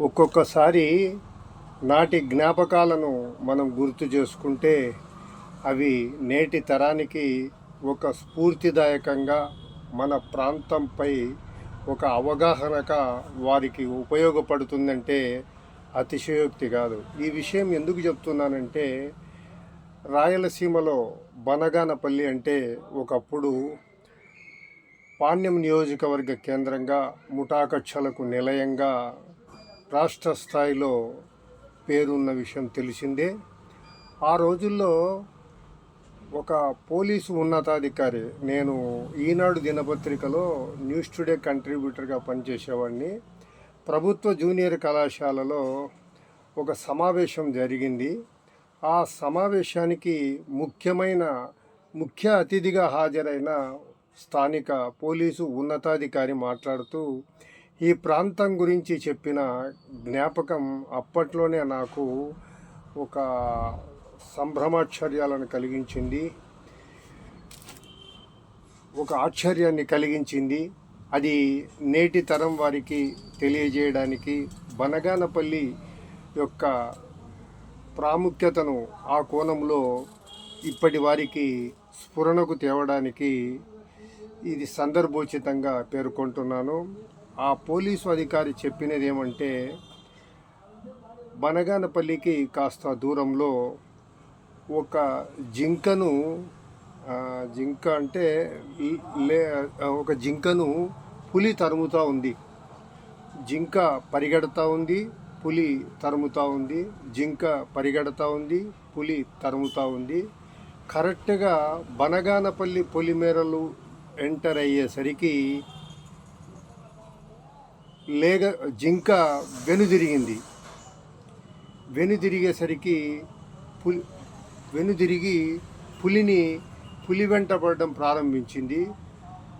ఒక్కొక్కసారి నాటి జ్ఞాపకాలను మనం గుర్తు చేసుకుంటే అవి నేటి తరానికి ఒక స్ఫూర్తిదాయకంగా మన ప్రాంతంపై ఒక అవగాహనగా వారికి ఉపయోగపడుతుందంటే అతిశయోక్తి కాదు. ఈ విషయం ఎందుకు చెప్తున్నానంటే రాయలసీమలో బనగానపల్లి అంటే ఒకప్పుడు పాణ్యం నియోజకవర్గ కేంద్రంగా ముఠాకక్షలకు నిలయంగా రాష్ట్ర స్థాయిలో పేరున్న విషయం తెలిసిందే. ఆ రోజుల్లో ఒక పోలీసు ఉన్నతాధికారి నేను ఈనాడు దినపత్రికలో న్యూస్ టుడే కంట్రిబ్యూటర్గా పనిచేసేవాడిని. ప్రభుత్వ జూనియర్ కళాశాలలో ఒక సమావేశం జరిగింది. ఆ సమావేశానికి ముఖ్యమైన ముఖ్య అతిథిగా హాజరైన స్థానిక పోలీసు ఉన్నతాధికారి మాట్లాడుతూ ఈ ప్రాంతం గురించి చెప్పిన జ్ఞాపకం అప్పట్లోనే నాకు ఒక సంభ్రమాశ్చర్యాలను కలిగించింది. ఒక ఆశ్చర్యాన్ని కలిగించింది. అది నేటి తరం వారికి తెలియజేయడానికి బనగానపల్లి యొక్క ప్రాముఖ్యతను ఆ కోణంలో ఇప్పటి వారికి స్ఫురణకు తేవడానికి ఇది సందర్భోచితంగా పేర్కొంటున్నాను. ఆ పోలీసు అధికారి చెప్పినది ఏమంటే బనగానపల్లికి కాస్త దూరంలో ఒక జింకను జింక అంటే లే ఒక జింకను పులి తరుముతూ ఉంది. జింక పరిగెడతా ఉంది పులి తరుముతూ ఉంది జింక పరిగెడతా ఉంది పులి తరుముతూ ఉంది. కరెక్ట్గా బనగానపల్లి పొలిమేరలు ఎంటర్ అయ్యేసరికి లేగ జింక వెనుదిరిగింది వెనుదిరిగేసరికి పులి వెనుదిరిగి పులిని పులి వెంట పడడం ప్రారంభించింది.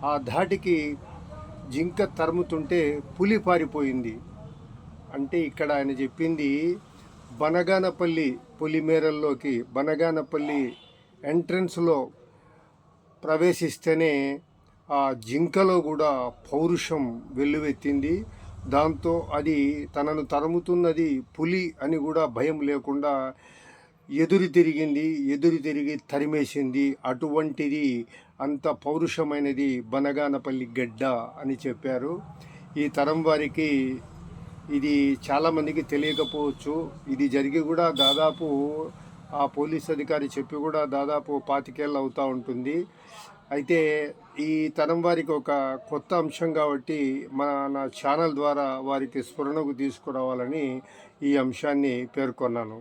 ఆ ధాటికి జింక తరుముతుంటే పులి పారిపోయింది. అంటే ఇక్కడ ఆయన చెప్పింది బనగానపల్లి పులిమేరల్లోకి బనగానపల్లి ఎంట్రన్స్లో ప్రవేశిస్తేనే ఆ జింకలో కూడా పౌరుషం వెల్లువెత్తింది. దాంతో అది తనను తరుముతున్నది పులి అని కూడా భయం లేకుండా ఎదురు తిరిగింది ఎదురు తిరిగి తరిమేసింది. అటువంటిది అంత పౌరుషమైనది బనగానపల్లి గడ్డ అని చెప్పారు. ఈ తరం వారికి ఇది చాలామందికి తెలియకపోవచ్చు. ఇది జరిగి కూడా దాదాపు ఆ పోలీస్ అధికారి చెప్పి కూడా దాదాపు పాతికేళ్ళు అవుతూ ఉంటుంది. అయితే ఈ తరం వారికి ఒక కొత్త అంశం కాబట్టి మన ఛానల్ ద్వారా వారికి స్ఫురణకు తీసుకురావాలని ఈ అంశాన్ని పేర్కొన్నాను.